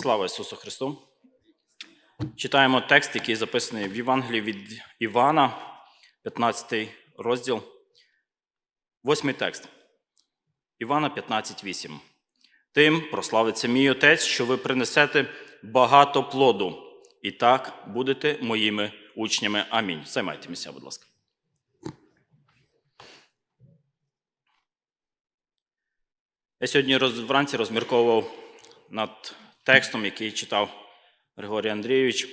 Слава Ісусу Христу! Читаємо текст, який записаний в Євангелії від Івана, 15 розділ, 8 текст. Івана 15,8. Тим прославиться мій Отець, що ви принесете багато плоду, і так будете моїми учнями. Амінь. Займайте місця, будь ласка. Я сьогодні вранці розмірковував над текстом, який читав Григорій Андрійович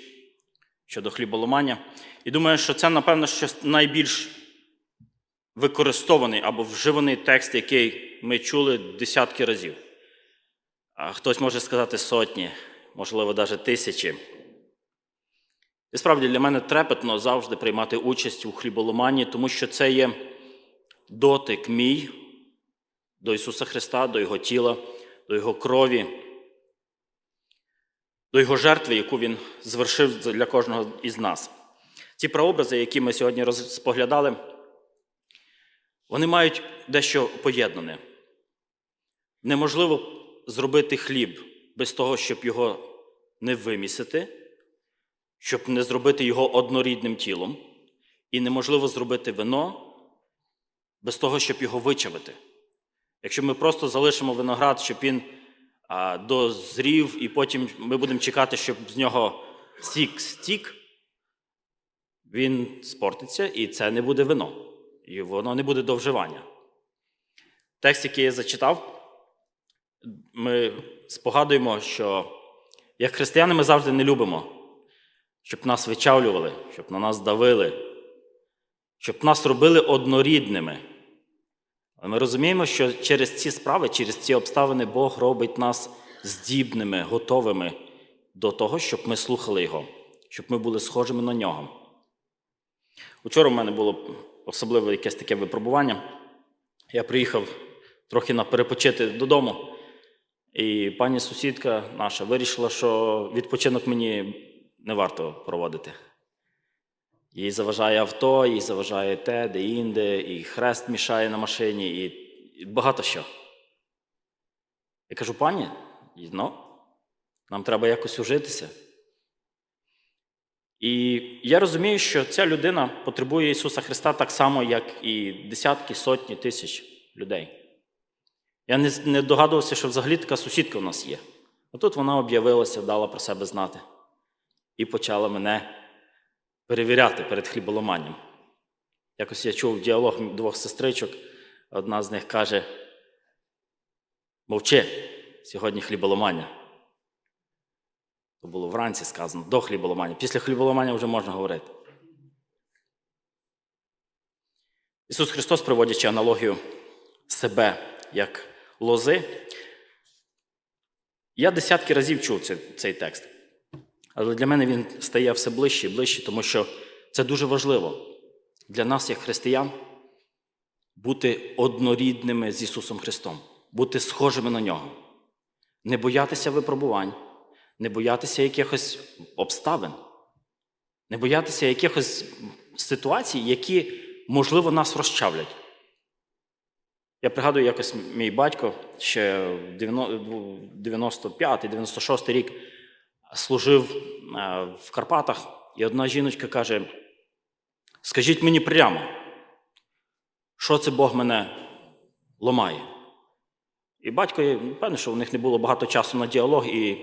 щодо хліболомання. І думаю, що це, напевно, що найбільш використований або вживаний текст, який ми чули десятки разів. А хтось може сказати сотні, можливо, навіть тисячі. І справді для мене трепетно завжди приймати участь у хліболоманні, тому що це є дотик мій до Ісуса Христа, до Його тіла, до Його крові, до Його жертви, яку Він звершив для кожного із нас. Ці прообрази, які ми сьогодні споглядали, вони мають дещо поєднане. Неможливо зробити хліб без того, щоб його не вимісити, щоб не зробити його однорідним тілом, і неможливо зробити вино без того, щоб його вичавити. Якщо ми просто залишимо виноград, щоб він дозрів, і потім ми будемо чекати, щоб з нього сік стік, він спортиться, і це не буде вино. І воно не буде до вживання. Текст, який я зачитав, ми спогадуємо, що як християни ми завжди не любимо, щоб нас вичавлювали, щоб на нас давили, щоб нас робили однорідними. Ми розуміємо, що через ці справи, через ці обставини Бог робить нас здібними, готовими до того, щоб ми слухали Його, щоб ми були схожими на нього. Учора в мене було особливе якесь таке випробування. Я приїхав трохи на перепочити додому, і пані сусідка наша вирішила, що відпочинок мені не варто проводити. Їй заважає авто, їй заважає те, де інде, і хрест мішає на машині, і багато що. Я кажу, пані, ну, нам треба якось ужитися. І я розумію, що ця людина потребує Ісуса Христа так само, як і десятки, сотні тисяч людей. Я не догадувався, що взагалі така сусідка в нас є. А тут вона об'явилася, дала про себе знати і почала мене перевіряти перед хліболоманням. Якось я чув діалог двох сестричок. Одна з них каже: мовчи, сьогодні хліболомання. То було вранці сказано, до хліболомання. Після хліболомання вже можна говорити. Ісус Христос, приводячи аналогію себе як лози, я десятки разів чув цей, цей текст. Але для мене він стає все ближче і ближче, тому що це дуже важливо для нас, як християн, бути однорідними з Ісусом Христом, бути схожими на нього, не боятися випробувань, не боятися якихось обставин, не боятися якихось ситуацій, які, можливо, нас розчавлять. Я пригадую, якось мій батько ще в 95-96 рік служив е, в Карпатах, і одна жіночка каже: Скажіть мені прямо, що це Бог мене ломає? І батько, я певний, що у них не було багато часу на діалог, і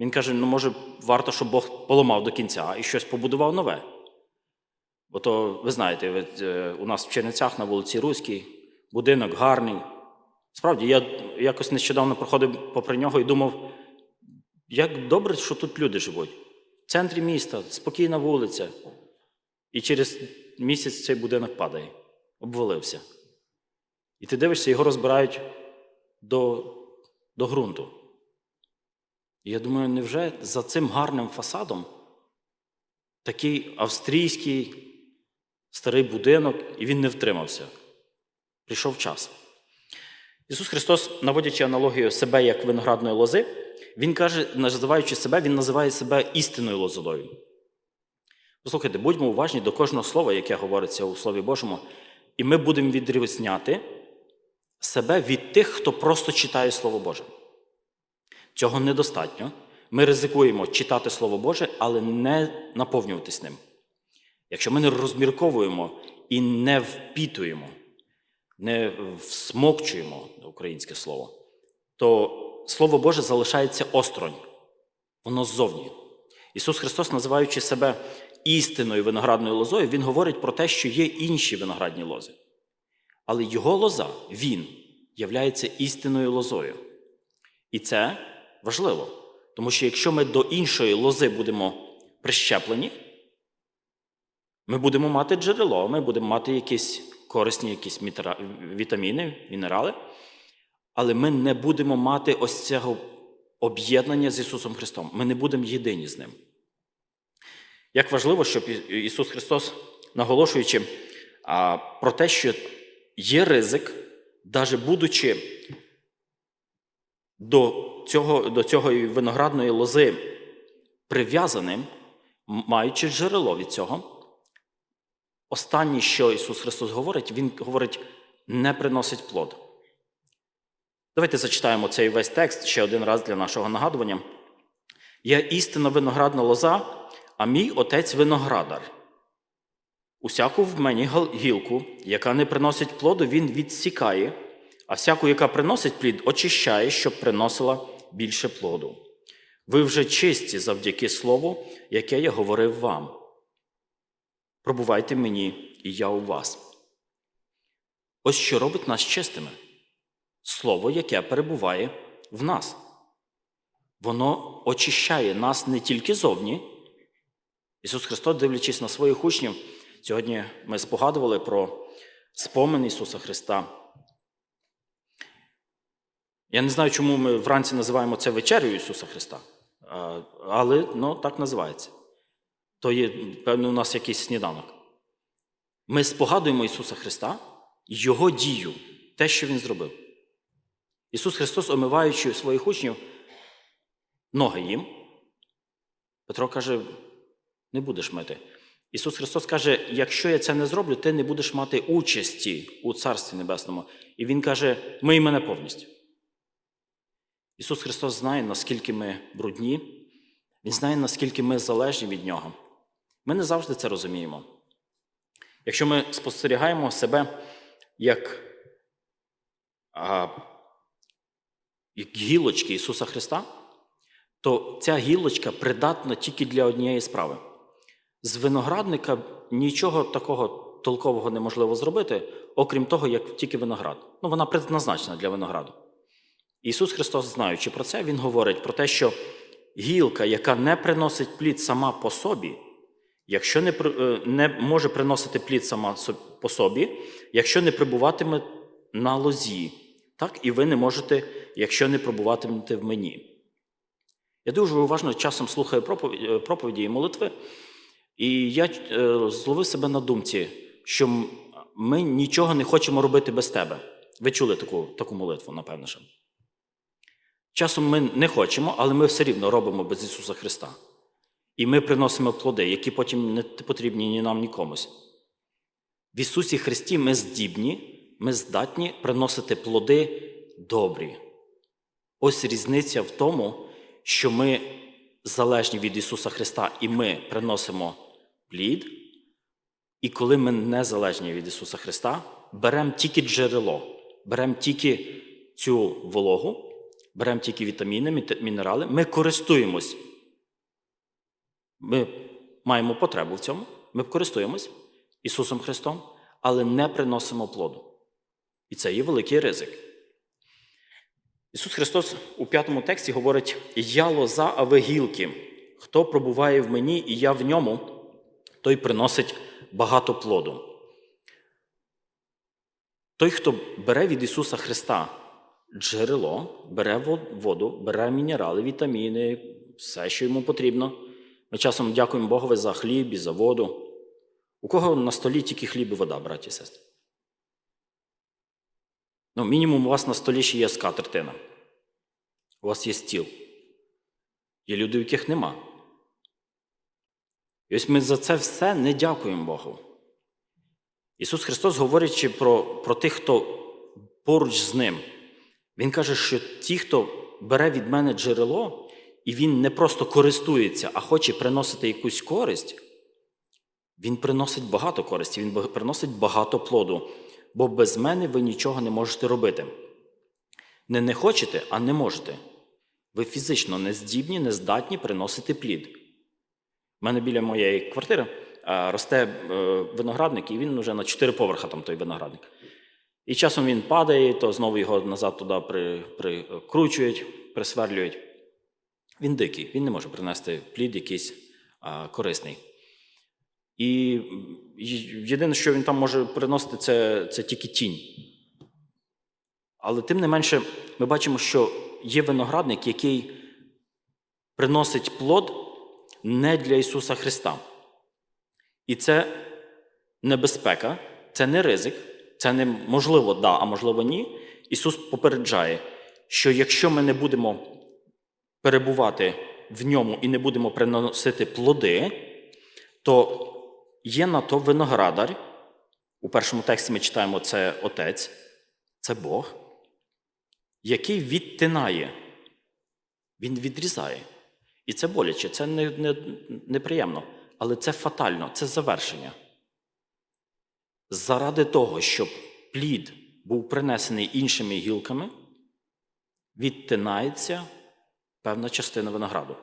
він каже: ну, може, варто, щоб Бог поламав до кінця і щось побудував нове. Бо то, ви знаєте, е, у нас в Чернецях на вулиці Руській будинок гарний. Справді, я якось нещодавно проходив попри нього і думав, як добре, що тут люди живуть. В центрі міста, спокійна вулиця. І через місяць цей будинок падає, обвалився. І ти дивишся, його розбирають до, до ґрунту. І я думаю, невже за цим гарним фасадом такий австрійський старий будинок, і він не втримався. Прийшов час. Ісус Христос, наводячи аналогію себе як виноградної лози, Він каже, називаючи себе, Він називає себе істинною лозою. Послухайте, будьмо уважні до кожного слова, яке говориться у Слові Божому, і ми будемо відрізняти себе від тих, хто просто читає Слово Боже. Цього недостатньо. Ми ризикуємо читати Слово Боже, але не наповнюватись ним. Якщо ми не розмірковуємо і не впітуємо, не всмокчуємо українське слово, то Слово Боже залишається осторонь, воно ззовні. Ісус Христос, називаючи себе істинною виноградною лозою, Він говорить про те, що є інші виноградні лози. Але Його лоза, Він, являється істинною лозою. І це важливо. Тому що якщо ми до іншої лози будемо прищеплені, ми будемо мати джерело, ми будемо мати якісь корисні якісь вітаміни, мінерали, але ми не будемо мати ось цього об'єднання з Ісусом Христом. Ми не будемо єдині з Ним. Як важливо, щоб Ісус Христос, наголошуючи про те, що є ризик, навіть будучи до цього, до цього виноградної лози прив'язаним, маючи джерело від цього, останнє, що Ісус Христос говорить, Він говорить, не приносить плод. Давайте зачитаємо цей весь текст ще один раз для нашого нагадування. Я істинна виноградна лоза, а мій отець виноградар. Усяку в мені гілку, яка не приносить плоду, він відсікає, а всяку, яка приносить плід, очищає, щоб приносила більше плоду. Ви вже чисті завдяки слову, яке я говорив вам. Пробувайте мені, і я у вас. Ось що робить нас чистими слово, яке перебуває в нас. Воно очищає нас не тільки зовні. Ісус Христос, дивлячись на своїх учнів, сьогодні ми спогадували про спомин Ісуса Христа. Я не знаю, чому ми вранці називаємо це вечерею Ісуса Христа, але ну, так називається. То є, певно, у нас якийсь сніданок. Ми спогадуємо Ісуса Христа, Його дію, те, що Він зробив. Ісус Христос, омиваючи своїх учнів, ноги їм. Петро каже: не будеш мити. Ісус Христос каже: якщо я це не зроблю, ти не будеш мати участі у Царстві Небесному. І Він каже: мий мене повністю. Ісус Христос знає, наскільки ми брудні, Він знає, наскільки ми залежні від Нього. Ми не завжди це розуміємо. Якщо ми спостерігаємо себе як, а, як гілочки Ісуса Христа, то ця гілочка придатна тільки для однієї справи. З виноградника нічого такого толкового неможливо зробити, окрім того, як тільки виноград. Ну, вона предназначена для винограду. Ісус Христос, знаючи про це, Він говорить про те, що гілка, яка не приносить плід сама по собі, якщо не, е, не може приносити плід сама по собі, якщо не прибуватиме на лозі, так і ви не можете, якщо не пробуватимете в мені. Я дуже уважно часом слухаю проповіді, е, і молитви, і я е, зловив себе на думці, що ми нічого не хочемо робити без тебе. Ви чули таку, таку молитву, напевно. Часом ми не хочемо, але ми все рівно робимо без Ісуса Христа. І ми приносимо плоди, які потім не потрібні ні нам, ні комусь. В Ісусі Христі ми здібні, ми здатні приносити плоди добрі. Ось різниця в тому, що ми залежні від Ісуса Христа і ми приносимо плід, і коли ми не залежні від Ісуса Христа, беремо тільки джерело, беремо тільки цю вологу, беремо тільки вітаміни, мінерали, ми користуємось. Ми маємо потребу в цьому, ми користуємось Ісусом Христом, але не приносимо плоду. І це є великий ризик. Ісус Христос у п'ятому тексті говорить: Я лоза, а ви гілки. Хто пробуває в мені, і я в ньому, той приносить багато плоду. Той, хто бере від Ісуса Христа джерело, бере воду, бере мінерали, вітаміни, все, що йому потрібно. Ми часом дякуємо Богові за хліб і за воду. У кого на столі тільки хліб і вода, браті і сестри? Ну, мінімум у вас на столі ще є скатертина. У вас є стіл. Є люди, у яких нема. І ось ми за це все не дякуємо Богу. Ісус Христос, говорячи про, про тих, хто поруч з ним, Він каже, що ті, хто бере від мене джерело, і він не просто користується, а хоче приносити якусь користь, він приносить багато користі, він приносить багато плоду, бо без мене ви нічого не можете робити. Не не хочете, а не можете. Ви фізично не здібні, не здатні приносити плід. У мене біля моєї квартири е, росте е, виноградник, і він вже на чотири поверха там той виноградник. І часом він падає, то знову його назад туди прикручують, присверлюють. Він дикий, він не може принести плід якийсь а, корисний. І єдине, що він там може приносити, це, це тільки тінь. Але тим не менше, ми бачимо, що є виноградник, який приносить плод не для Ісуса Христа. І це небезпека, це не ризик, це не можливо да, а можливо ні. Ісус попереджає, що якщо ми не будемо перебувати в ньому і не будемо приносити плоди, то є на то виноградар. У першому тексті ми читаємо це Отець, це Бог, який відтинає, він відрізає. І це боляче, це не, не, неприємно, але це фатально, це завершення. Заради того, щоб плід був принесений іншими гілками, відтинається певна частина винограду.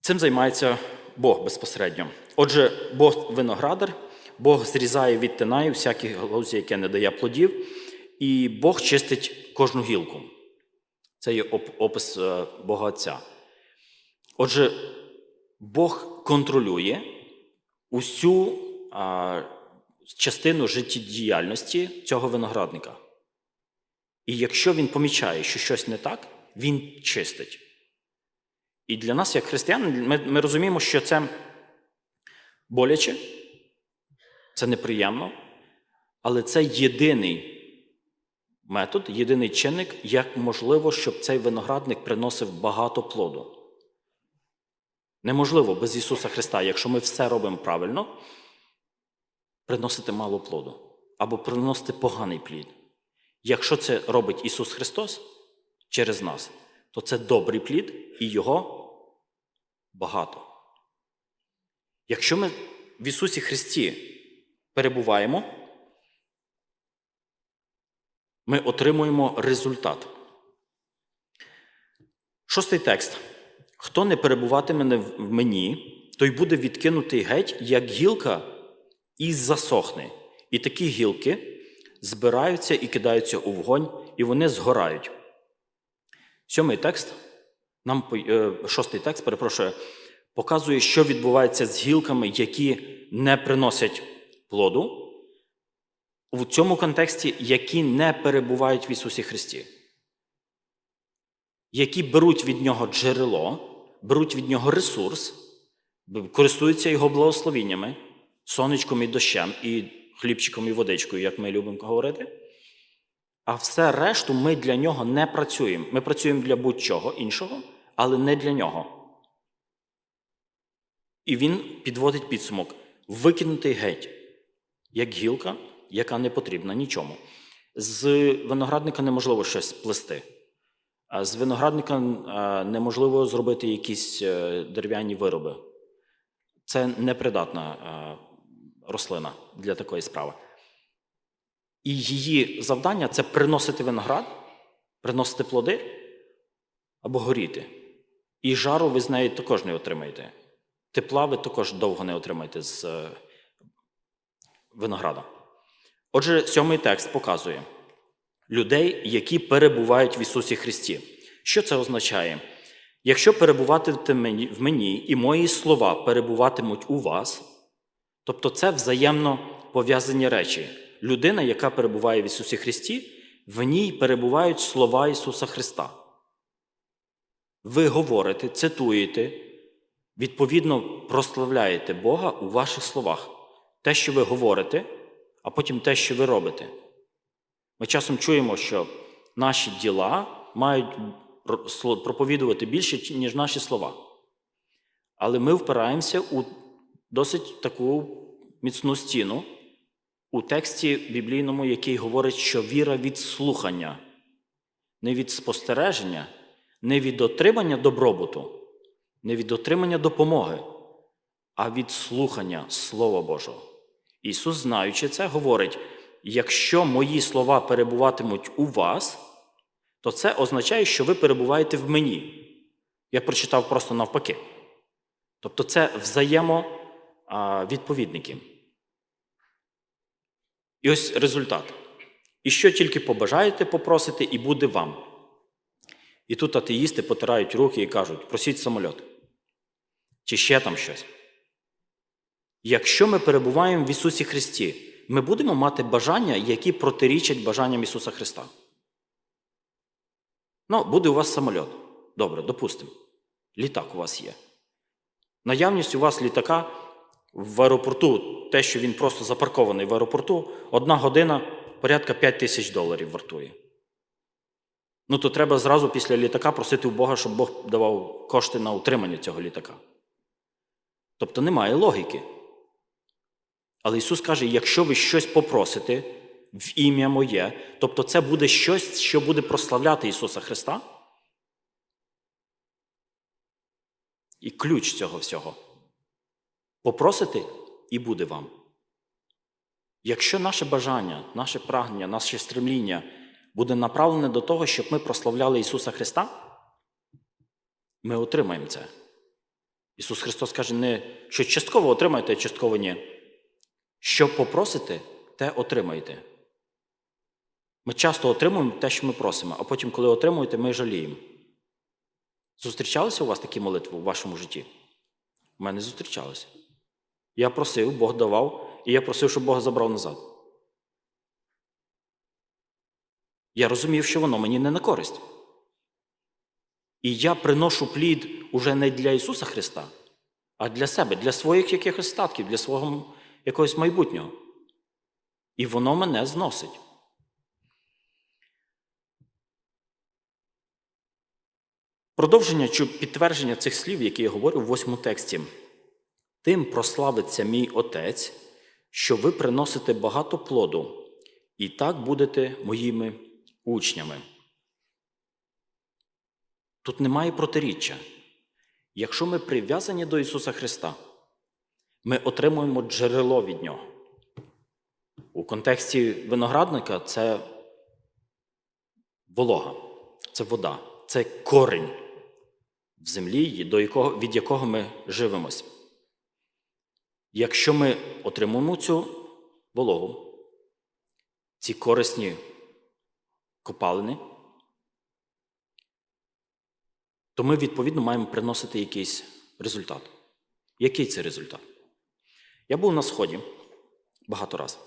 Цим займається Бог безпосередньо. Отже, Бог виноградар, Бог зрізає, відтинає всякі галузі, яке не дає плодів, і Бог чистить кожну гілку. Це є опис е, Бога Отця. Отже, Бог контролює усю частину життєдіяльності цього виноградника. І якщо він помічає, що щось не так, він чистить. І для нас, як християн, ми, ми розуміємо, що це боляче, це неприємно, але це єдиний метод, єдиний чинник, як можливо, щоб цей виноградник приносив багато плоду. Неможливо без Ісуса Христа, якщо ми все робимо правильно, приносити мало плоду або приносити поганий плід. Якщо це робить Ісус Христос через нас, то це добрий плід і його багато. Якщо ми в Ісусі Христі перебуваємо, ми отримуємо результат. Шостий текст. Хто не перебуватиме в мені, той буде відкинутий геть, як гілка, і засохне. І такі гілки збираються і кидаються у вогонь, і вони згорають. Сьомий текст, нам е, шостий текст, перепрошую, показує, що відбувається з гілками, які не приносять плоду, в цьому контексті, які не перебувають в Ісусі Христі, які беруть від Нього джерело, беруть від Нього ресурс, користуються Його благословіннями, сонечком і дощем, і хлібчиком і водичкою, як ми любимо говорити. А все решту ми для нього не працюємо. Ми працюємо для будь-чого іншого, але не для нього. І він підводить підсумок: викинутий геть, як гілка, яка не потрібна нічому. З виноградника неможливо щось плести. З виноградника е, неможливо зробити якісь е, дерев'яні вироби. Це непридатна е, рослина для такої справи. І її завдання це приносити виноград, приносити плоди або горіти. І жару ви з неї також не отримаєте. Тепла ви також довго не отримаєте з е, винограда. Отже, сьомий текст показує людей, які перебувають в Ісусі Христі. Що це означає? Якщо перебуватимете в мені і мої слова перебуватимуть у вас, тобто це взаємно пов'язані речі. Людина, яка перебуває в Ісусі Христі, в ній перебувають слова Ісуса Христа. Ви говорите, цитуєте, відповідно прославляєте Бога у ваших словах. Те, що ви говорите, а потім те, що ви робите. Ми часом чуємо, що наші діла мають проповідувати більше, ніж наші слова. Але ми впираємося у досить таку міцну стіну у тексті біблійному, який говорить, що віра від слухання. не від спостереження, не від отримання добробуту, не від отримання допомоги, а від слухання Слова Божого. Ісус, знаючи це, говорить: якщо мої слова перебуватимуть у вас, то це означає, що ви перебуваєте в мені. Я прочитав просто навпаки. Тобто це взаємовідповідники. І ось результат. І що тільки побажаєте, попросите, і буде вам. І тут атеїсти потирають руки і кажуть: просіть самольот. Чи ще там щось. Якщо ми перебуваємо в Ісусі Христі, ми будемо мати бажання, які протирічать бажанням Ісуса Христа. Ну, буде у вас самольот. Добре, допустимо. Літак у вас є. Наявність у вас літака в аеропорту, те, що він просто запаркований в аеропорту, одна година порядка 5 тисяч доларів вартує. Ну, то треба зразу після літака просити у Бога, щоб Бог давав кошти на утримання цього літака. Тобто немає логіки. Але Ісус каже: якщо ви щось попросите в ім'я моє, тобто це буде щось, що буде прославляти Ісуса Христа. І ключ цього всього. Попросите і буде вам. Якщо наше бажання, наше прагнення, наше стремління буде направлене до того, щоб ми прославляли Ісуса Христа, ми отримаємо це. Ісус Христос каже, не що частково отримаєте, а частково ні. Що попросите, те отримаєте. Ми часто отримуємо те, що ми просимо, а потім, коли отримуєте, ми жаліємо. Зустрічалися у вас такі молитви у вашому житті? У мене зустрічалися. Я просив, Бог давав, і я просив, щоб Бог забрав назад. Я розумів, що воно мені не на користь. І я приношу плід уже не для Ісуса Христа, а для себе, для своїх якихось статків, для свого якогось майбутнього. І воно мене зносить. Продовження чи підтвердження цих слів, які я говорю в восьмому тексті. Тим прославиться мій Отець, що ви приносите багато плоду, і так будете моїми учнями. Тут немає протиріччя. Якщо ми прив'язані до Ісуса Христа, ми отримуємо джерело від Нього. У контексті виноградника це волога, це вода, це корінь в землі, від якого ми живемося. Якщо ми отримуємо цю вологу, ці корисні копалини, то ми, відповідно, маємо приносити якийсь результат. Який це результат? Я був на Сході багато разів.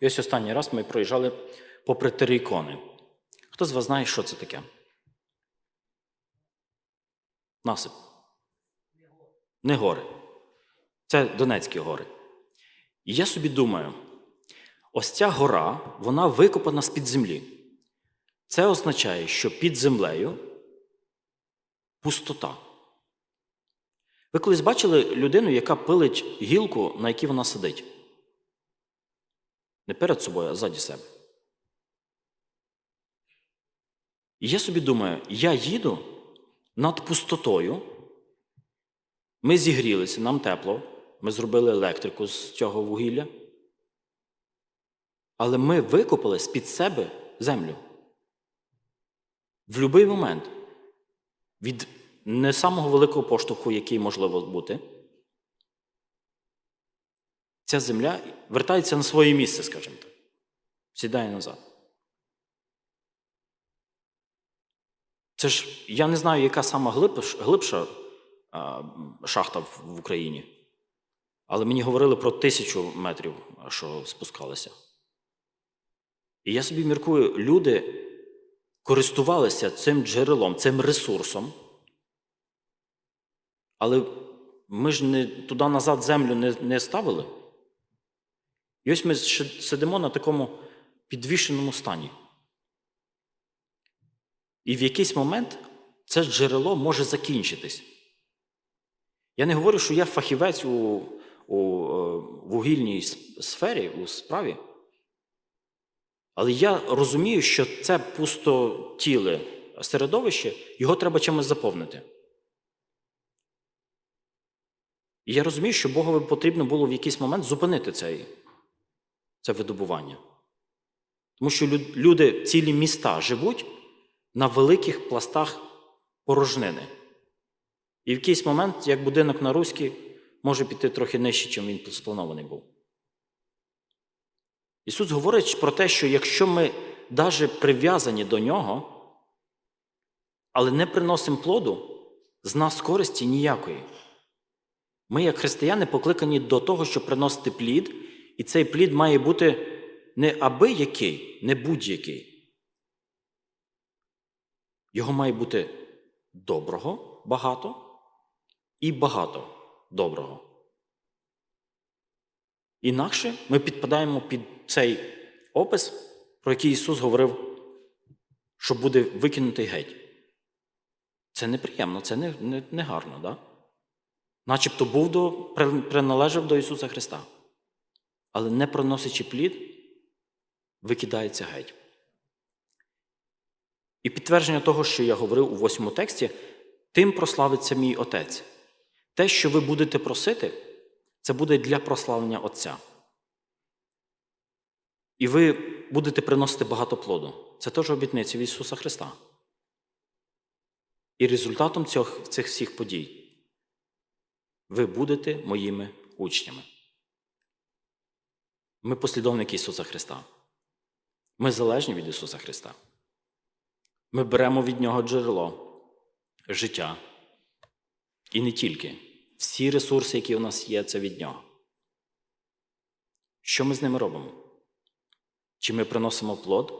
І ось останній раз ми проїжджали попри три ікони. Хто з вас знає, що це таке? Насип. Не гори. Це Донецькі гори. І я собі думаю, ось ця гора, вона викопана з-під землі. Це означає, що під землею пустота. Ви колись бачили людину, яка пилить гілку, на якій вона сидить? Не перед собою, а ззаді себе. І я собі думаю, я їду над пустотою. Ми зігрілися, нам тепло, ми зробили електрику з цього вугілля. Але ми викопали з-під себе землю. В будь-який момент від не самого великого поштовху, який можливо бути, ця земля вертається на своє місце, скажімо так, сідає назад. Це ж я не знаю, яка сама глибша, шахта в Україні, але мені говорили про тисячу метрів, що спускалися. І я собі міркую, люди користувалися цим джерелом, цим ресурсом, але ми ж не туди назад землю не, не ставили. І ось ми сидимо на такому підвішеному стані. І в якийсь момент це джерело може закінчитись. Я не говорю, що я фахівець у, у вугільній сфері, у справі. Але я розумію, що це пустотіле середовище, його треба чимось заповнити. І я розумію, що Богові потрібно було в якийсь момент зупинити цей, це видобування. Тому що люди, цілі міста живуть на великих пластах порожнини. І в якийсь момент, як будинок на Руській, може піти трохи нижче, чим він спланований був. Ісус говорить про те, що якщо ми навіть прив'язані до Нього, але не приносимо плоду, з нас користі ніякої. Ми, як християни, покликані до того, щоб приносити плід, і цей плід має бути не аби який, не будь-який. Його має бути доброго багато і багато доброго. Інакше ми підпадаємо під цей опис, про який Ісус говорив, що буде викинутий геть. Це неприємно, це не, не, не гарно, да? начебто був до, приналежав до Ісуса Христа. Але не проносячи плід, викидається геть. І підтвердження того, що я говорив у восьмому тексті, тим прославиться мій Отець. Те, що ви будете просити, це буде для прославлення Отця. І ви будете приносити багато плоду. Це теж обітниця від Ісуса Христа. І результатом цих, цих всіх подій ви будете моїми учнями. Ми послідовники Ісуса Христа. Ми залежні від Ісуса Христа. Ми беремо від Нього джерело, життя. І не тільки. Всі ресурси, які у нас є, це від Нього. Що ми з ними робимо? Чи ми приносимо плод?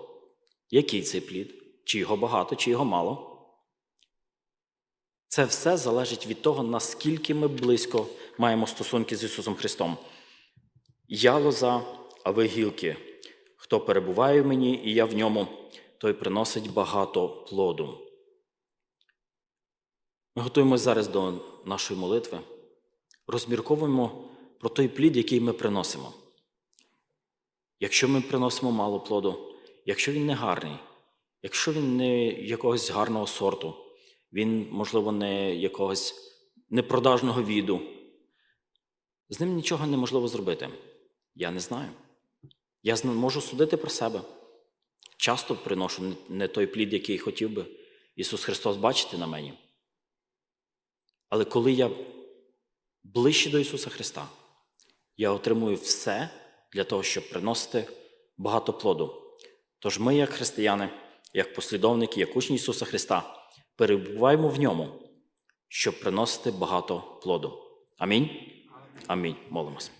Який цей плід? Чи його багато, чи його мало? Це все залежить від того, наскільки ми близько маємо стосунки з Ісусом Христом. Я лоза, а ви гілки. Хто перебуває в мені, і я в ньому, той приносить багато плоду. Ми готуємося зараз до нашої молитви, розмірковуємо про той плід, який ми приносимо. Якщо ми приносимо мало плоду, якщо він не гарний, якщо він не якогось гарного сорту, він, можливо, не якогось непродажного віду, з ним нічого неможливо зробити. Я не знаю. Я можу судити про себе. Часто приношу не- той плід, який хотів би Ісус Христос бачити на мені. Але коли я ближче до Ісуса Христа, я отримую все для того, щоб приносити багато плоду. Тож ми, як християни, як послідовники, як учні Ісуса Христа, перебуваємо в ньому, щоб приносити багато плоду. Амінь. Амінь. Молимось.